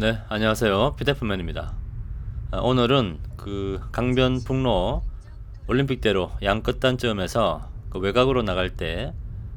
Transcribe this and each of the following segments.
네, 안녕하세요. 피대프맨입니다. 아, 오늘은 그 강변북로 올림픽대로 양 끝단점에서 그 외곽으로 나갈 때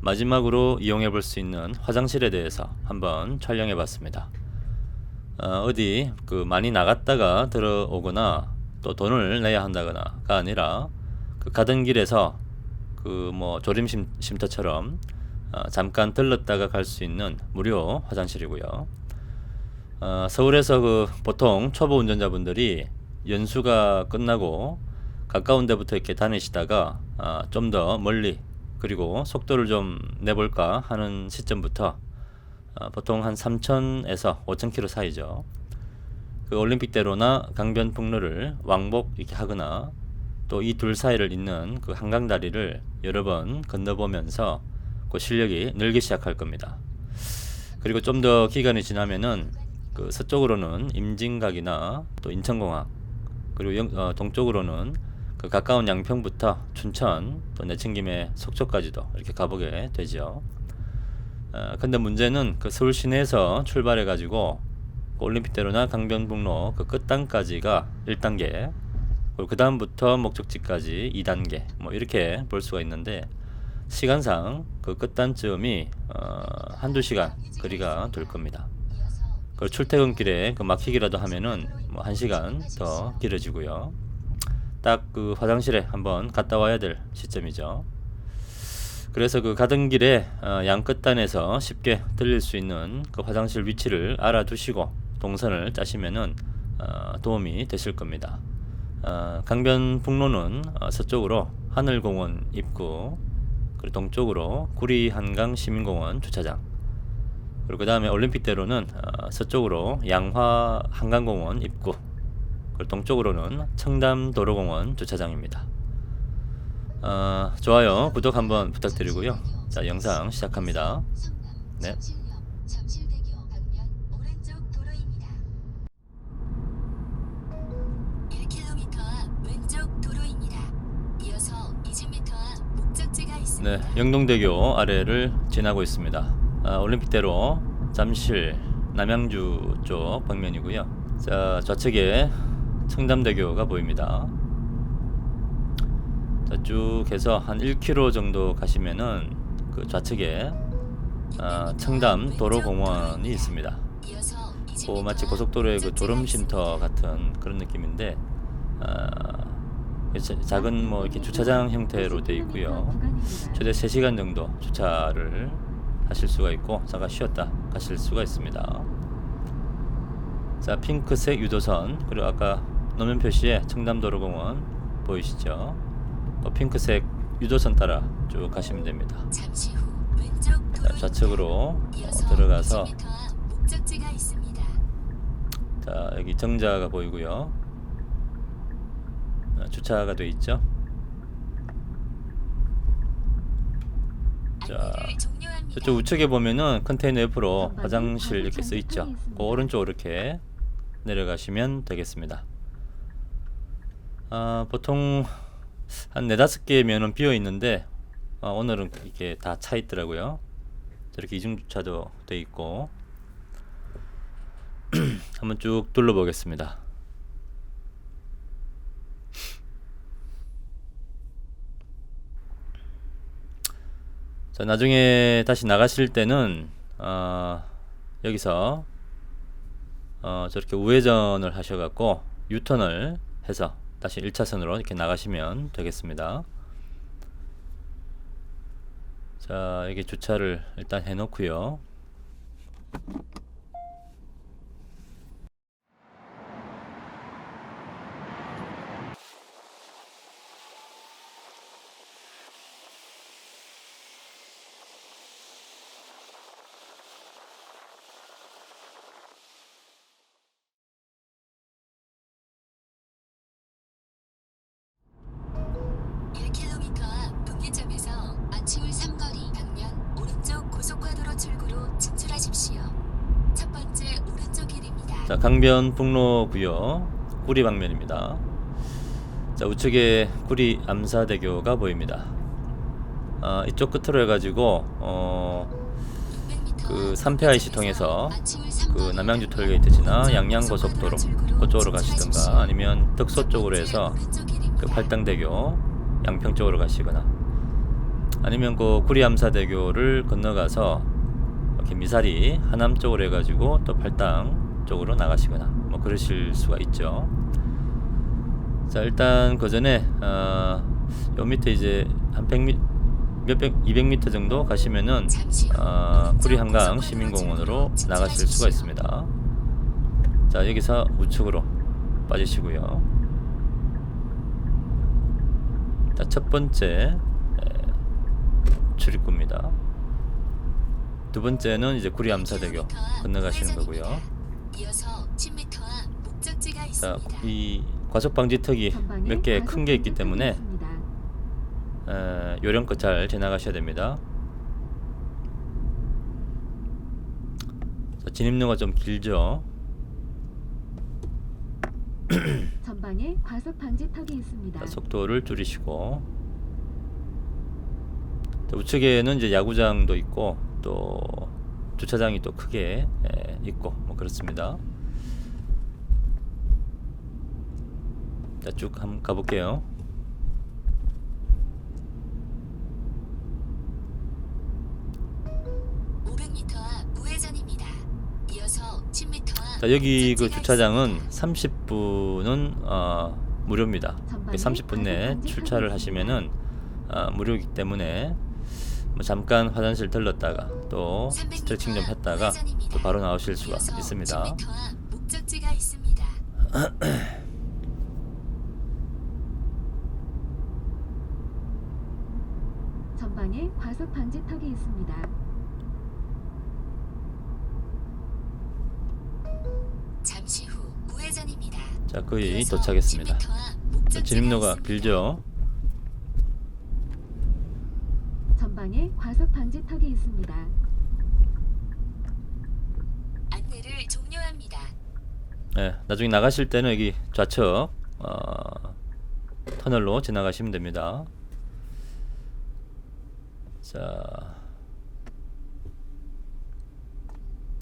마지막으로 이용해 볼 수 있는 화장실에 대해서 한번 촬영해 봤습니다. 어, 어디 그 많이 나갔다가 들어오거나 또 돈을 내야 한다거나가 아니라 그 가던 길에서 그 뭐 조림 쉼- 쉼터처럼 어, 잠깐 들렀다가 갈 수 있는 무료 화장실이고요. 어, 서울에서 그 보통 초보 운전자분들이 연수가 끝나고 가까운 데부터 이렇게 다니시다가 아, 좀더 멀리 그리고 속도를 좀 내볼까 하는 시점부터 아, 보통 한 3,000에서 5,000km 사이죠. 그 올림픽대로나 강변북로를 왕복 이렇게 하거나 또 이 둘 사이를 잇는 그 한강 다리를 여러 번 건너보면서 그 실력이 늘기 시작할 겁니다. 그리고 좀 더 기간이 지나면은 그 서쪽으로는 임진각이나 또 인천공항 그리고 영- 어, 동쪽으로는 그 가까운 양평부터 춘천 또 내친김에 속초까지도 이렇게 가보게 되죠. 어, 근데 문제는 그 서울 시내에서 출발해 가지고 그 올림픽대로나 강변북로 그 끝단까지가 1단계 그리고 그 다음부터 목적지까지 2단계 뭐 이렇게 볼 수가 있는데 시간상 그 끝단점이 어, 한두 시간 거리가 될 겁니다. 그 출퇴근길에 그 막히기라도 하면은 뭐한 시간 더 길어지고요. 딱 그 화장실에 한번 갔다 와야 될 시점이죠. 그래서 그 가던 길에 어, 양 끝단에서 쉽게 들릴 수 있는 그 화장실 위치를 알아두시고 동선을 짜시면은 어, 도움이 되실 겁니다. 어, 강변북로는 어, 서쪽으로 하늘공원 입구, 그리고 동쪽으로 구리 한강 시민공원 주차장, 그리고 그 다음에 올림픽대로는 어, 서쪽으로 양화 한강공원 입구, 그리고 동쪽으로는 청담도로공원 주차장입니다. 어, 좋아요, 구독 한번 부탁드리고요. 자, 영상 시작합니다. 네. 잠실대교 방면 오른쪽 도로입니다. 1km 앞 왼쪽 도로입니다. 이어서 20m 앞 목적지가 있습니다. 네, 영동대교 아래를 지나고 있습니다. 아, 올림픽대로 잠실 남양주 쪽 방면이고요. 자, 좌측에 청담대교가 보입니다. 자, 쭉 해서 한 1km 정도 가시면은 그 좌측에 아, 청담 도로공원이 있습니다. 이어서 20m 그 마치 고속도로의 그 졸음쉼터 같은 그런 느낌인데 아, 자- 작은 뭐 이렇게 주차장 형태로 되어 있고요. 최대 3시간 정도 주차를 하실 수가 있고 잠깐 쉬었다 가실 수가 있습니다. 자 핑크색 유도선 그리고 아까 노면 표시에 청담도로공원 보이시죠? 또 핑크색 유도선 따라 쭉 가시면 됩니다. 자, 좌측으로 어, 들어가서 20m 앞 목적지가 있습니다. 자 여기 정자가 보이고요. 아, 주차가 돼 있죠. 자. 저쪽 우측에 보면은 컨테이너 옆으로 화장실 이렇게 써 있죠. 그 오른쪽으로 이렇게 내려가시면 되겠습니다. 아, 보통 한 네다섯 개의 면은 비어 있는데 아, 오늘은 이게 다 차 있더라고요. 저렇게 이중 주차도 돼 있고 한번 쭉 둘러보겠습니다. 자, 나중에 다시 나가실 때는 어, 여기서 어, 저렇게 우회전을 하셔갖고 유턴을 해서 다시 1차선으로 이렇게 나가시면 되겠습니다. 자, 여기 주차를 일단 해놓고요. 자, 강변 북로 구역 구리 방면입니다. 자, 우측에 구리 암사대교가 보입니다. 아, 이쪽 끝으로 해가지고 어, 600m 그 삼패 IC 통해서 그 남양주 톨게이트 지나 양양고속도로 그쪽으로 가시든가 아니면 덕소 쪽으로 해서 그 팔당대교 양평 쪽으로 가시거나 아니면 그 구리암사대교를 건너가서 이렇게 미사리 하남 쪽으로 해가지고 또 팔당 쪽으로 나가시거나 뭐 그러실 수가 있죠. 자 일단 그 전에 어, 요 밑에 이제 한 100미 몇백 200m 정도 가시면은 어, 구리 한강 시민공원으로 나가실 수가 있습니다. 자 여기서 우측으로 빠지시고요. 자, 첫 번째 에, 출입구입니다. 두 번째는 이제 구리 암사대교 건너가시는 거고요. 이어서 10m 앞 목적지가 자, 있습니다. 이 과속 방지턱이 몇 개 큰 게 있기 때문에 에, 요령껏 잘 지나가셔야 됩니다. 자, 진입로가 좀 길죠. 전방에 과속 방지턱이 있습니다. 자, 속도를 줄이시고 자, 우측에는 이제 야구장도 있고 또 주차장이 또 크게 에, 있고 뭐 그렇습니다. 자, 쭉 한번 가볼게요. 오 500m 앞 우회전입니다. 이어서 10m 앞 자, 여기 그 주차장은 있습니다. 30분은 어, 무료입니다. 그 30분 내에 출차를 하시면은 어, 무료이기 때문에 뭐 잠깐 화장실 들렀다가 또 300m 스트레칭 좀앞 했다가. 또 바로 나오실 수가 있습니다. 10m 앞 목적지가 있습니다. 전방에 과속 방지턱이 있습니다. 잠시 후 우회전입니다. 자, 거의 도착했습니다. 10m 앞 목적지가 진입로가 있습니다. 길죠. 전방에 과속 방지턱이 있습니다. 안내를 종료합니다. 네, 나중에 나가실 때는 여기 좌측 어, 터널로 지나가시면 됩니다. 자,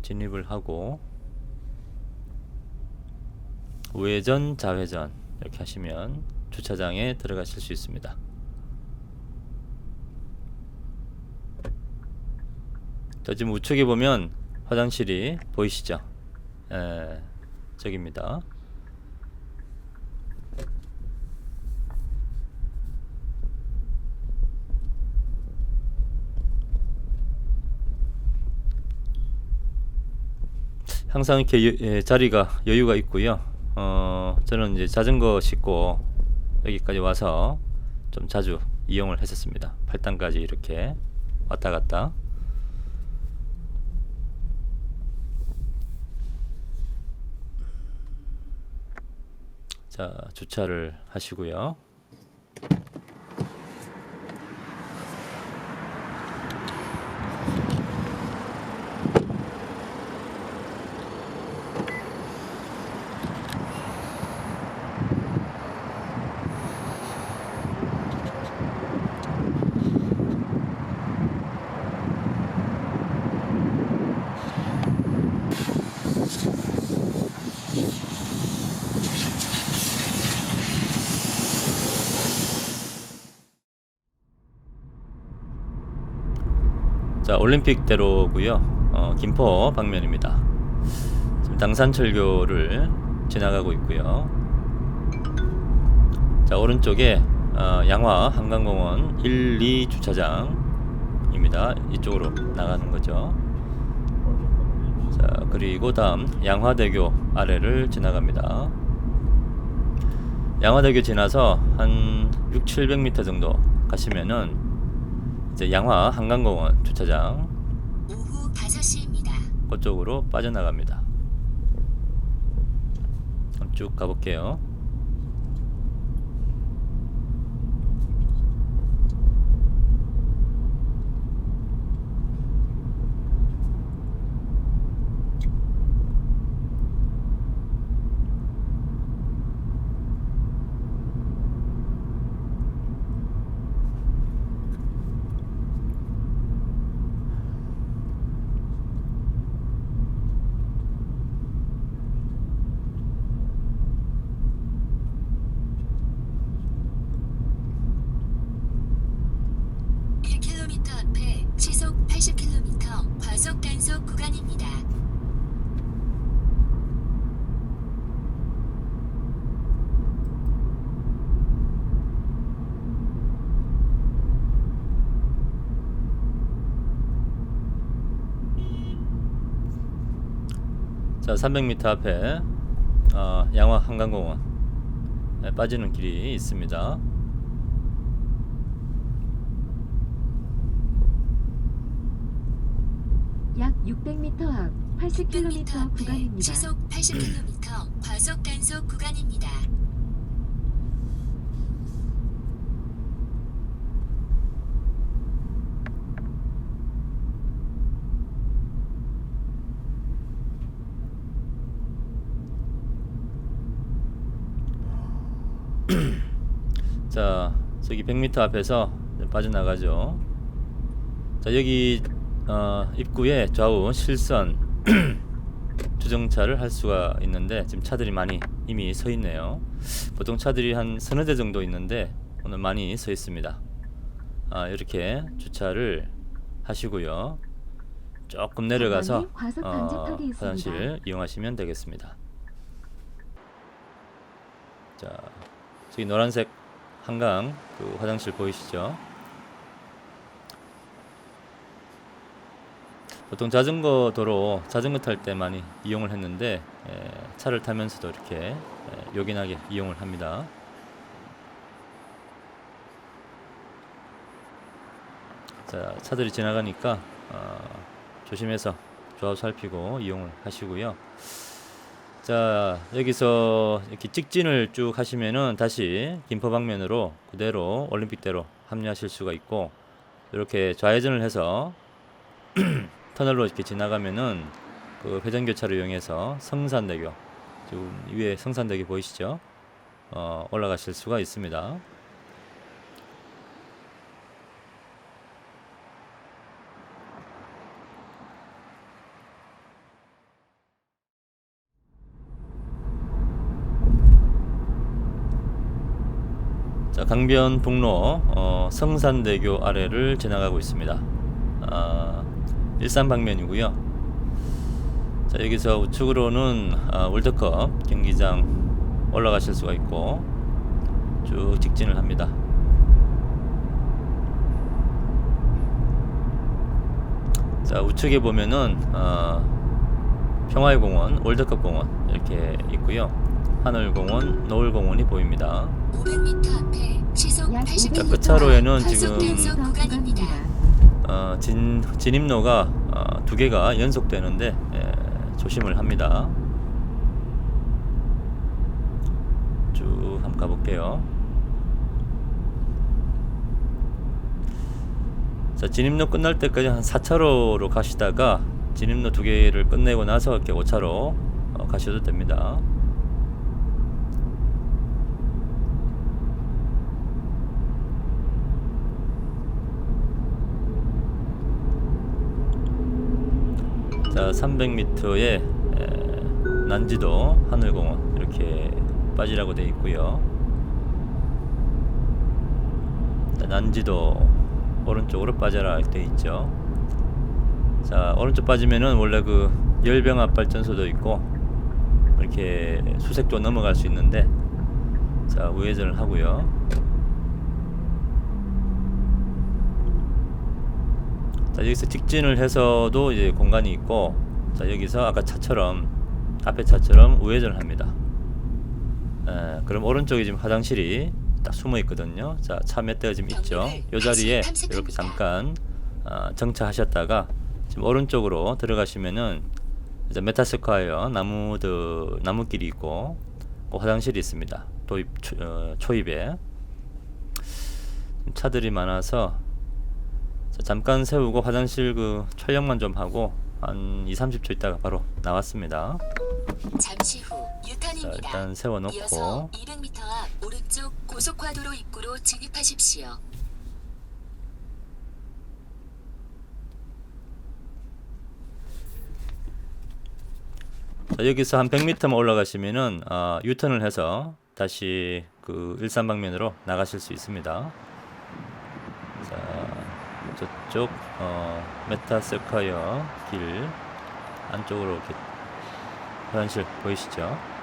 진입을 하고 우회전, 좌회전 이렇게 하시면 주차장에 들어가실 수 있습니다. 자, 지금 우측에 보면 화장실이 보이시죠? 에, 저기입니다. 항상 이렇게 여- 예, 자리가 여유가 있고요. 어, 저는 이제 자전거 싣고 여기까지 와서 좀 자주 이용을 했었습니다. 팔당까지 이렇게 왔다 갔다. 자, 주차를 하시고요. 자, 올림픽대로고요. 어, 김포 방면입니다. 지금 당산철교를 지나가고 있고요. 자, 오른쪽에 어, 양화 한강공원 1, 2 주차장입니다. 이쪽으로 나가는 거죠. 자, 그리고 다음 양화대교 아래를 지나갑니다. 양화대교 지나서 한 6, 700m 정도 가시면은 이제 양화 한강공원 주차장 오후 5시입니다. 그쪽으로 빠져나갑니다. 쭉 가볼게요. 단속 구간입니다. 자, 300m 앞에 어, 양화 한강공원 에 빠지는 길이 있습니다. 약 600m 앞 600m 80km 앞에 구간입니다. 시속 80km 과속 단속 구간입니다. 자, 저기 100m 앞에서 좀 빠져나가죠. 자, 여기 어, 입구에 좌우 실선 주정차를 할 수가 있는데 지금 차들이 많이 이미 서 있네요. 보통 차들이 한 서너 대 정도 있는데 오늘 많이 서 있습니다. 아, 이렇게 주차를 하시고요. 조금 내려가서 어. 화장실 이용하시면 되겠습니다. 자, 저기 노란색 한강 그 화장실 보이시죠? 보통 자전거 도로 자전거 탈 때 많이 이용을 했는데 에, 차를 타면서도 이렇게 에, 요긴하게 이용을 합니다. 자 차들이 지나가니까 어, 조심해서 좌우 살피고 이용을 하시고요. 자 여기서 이렇게 직진을 쭉 하시면은 다시 김포 방면으로 그대로 올림픽대로 합류하실 수가 있고 이렇게 좌회전을 해서 터널로 이렇게 지나가면은 그 회전교차를 이용해서 성산대교 지금 위에 성산대교 보이시죠? 어, 올라가실 수가 있습니다. 자, 강변북로 어, 성산대교 아래를 지나가고 있습니다. 아, 일산 방면이고요. 자, 여기서 우측으로는 아, 월드컵 경기장 올라가실 수가 있고 쭉 직진을 합니다. 자, 우측에 보면은 어, 평화의 공원, 월드컵 공원 이렇게 있고요. 하늘공원, 노을공원이 보입니다. 500m 앞에 시속 약 80km 자, 끝차로에는 과속 지금. 어, 진, 진입로가 어, 두 개가 연속되는데 예, 조심을 합니다. 쭉 한번 가볼게요. 자, 진입로 끝날 때까지 한 4차로로 가시다가 진입로 두 개를 끝내고 나서 이렇게 5차로 어, 가셔도 됩니다. 자, 300m의 난지도 하늘공원 이렇게 빠지라고 되어 있고요. 자, 난지도 오른쪽으로 빠져라 되어 있죠. 자, 오른쪽 빠지면은 원래 그 열병합 발전소도 있고 이렇게 수색도 넘어갈 수 있는데 자, 우회전을 하고요. 자 여기서 직진을 해서도 이제 공간이 있고 자 여기서 아까 차처럼 앞에 차처럼 우회전을 합니다. 에, 그럼 오른쪽에 지금 화장실이 딱 숨어 있거든요. 자 차 몇 대가 지금 있죠. 이 자리에 이렇게 잠깐 어, 정차하셨다가 지금 오른쪽으로 들어가시면은 이제 메타스콰이어 나무들 나무길이 있고 그 화장실이 있습니다. 도입 초, 어, 초입에 차들이 많아서 자, 잠깐 세우고 화장실 그 촬영만 좀 하고 한 2, 30초 있다가 바로 나왔습니다. 잠시 후 자, 유턴입니다. 일단 세워놓고 이어서 200m 앞 오른쪽 고속화도로 입구로 진입하십시오. 자, 여기서 한 100m만 올라가시면은 아, 유턴을 해서 다시 그 일산 방면으로 나가실 수 있습니다. 자, 저쪽 어, 메타 세카이어 길 안쪽으로 이렇게 화장실 보이시죠?